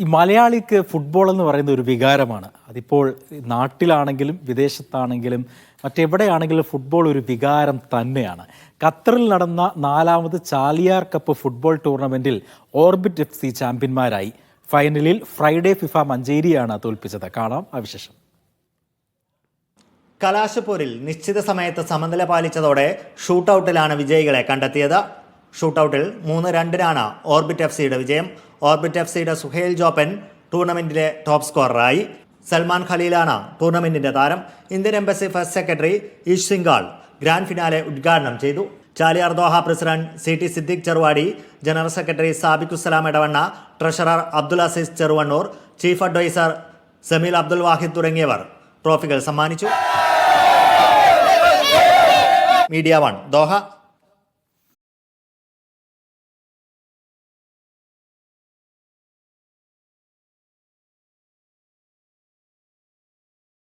ഈ മലയാളിക്ക് ഫുട്ബോൾ എന്ന് പറയുന്ന ഒരു വികാരമാണ്. അതിപ്പോൾ നാട്ടിലാണെങ്കിലും വിദേശത്താണെങ്കിലും മറ്റെവിടെയാണെങ്കിലും ഫുട്ബോൾ ഒരു വികാരം തന്നെയാണ്. ഖത്തറിൽ നടന്ന നാലാമത് ചാലിയാർ കപ്പ് ഫുട്ബോൾ ടൂർണമെന്റിൽ ഓർബിറ്റ് എഫ് സി ചാമ്പ്യന്മാരായി. ഫൈനലിൽ ഫ്രൈഡേ ഫിഫ മഞ്ചേരിയാണ് തോൽപ്പിച്ചത്. കാണാം ആ വിശേഷം. കലാശപ്പോരിൽ നിശ്ചിത സമയത്ത് സമനില പാലിച്ചതോടെ ഷൂട്ടൌട്ടിലാണ് വിജയികളെ കണ്ടെത്തിയത്. ഷൂട്ടൌട്ടിൽ മൂന്ന് രണ്ടിനാണ് ഓർബിറ്റ് എഫ് സിയുടെ വിജയം. ഓർബിറ്റ് എഫ് സിയുടെ സുഹേൽ ജോപ്പൻ ടൂർണമെന്റിലെ ടോപ്പ് സ്കോററായി. സൽമാൻ ഖലീലാണ് ടൂർണമെന്റിന്റെ താരം. Indian embassy first secretary Eesh Singhal grand finale ഉദ്ഘാടനം ചെയ്തു. Chaliyar Doha president C T Siddique Cheruvadi general secretary Sabiqussalam Edavanna treasurer Abdul Azeez Cheruvannur chief adviser Sameel Abdul Wahid തുടങ്ങിയവർ ട്രോഫികൾ സമ്മാനിച്ചു. Media one Doha.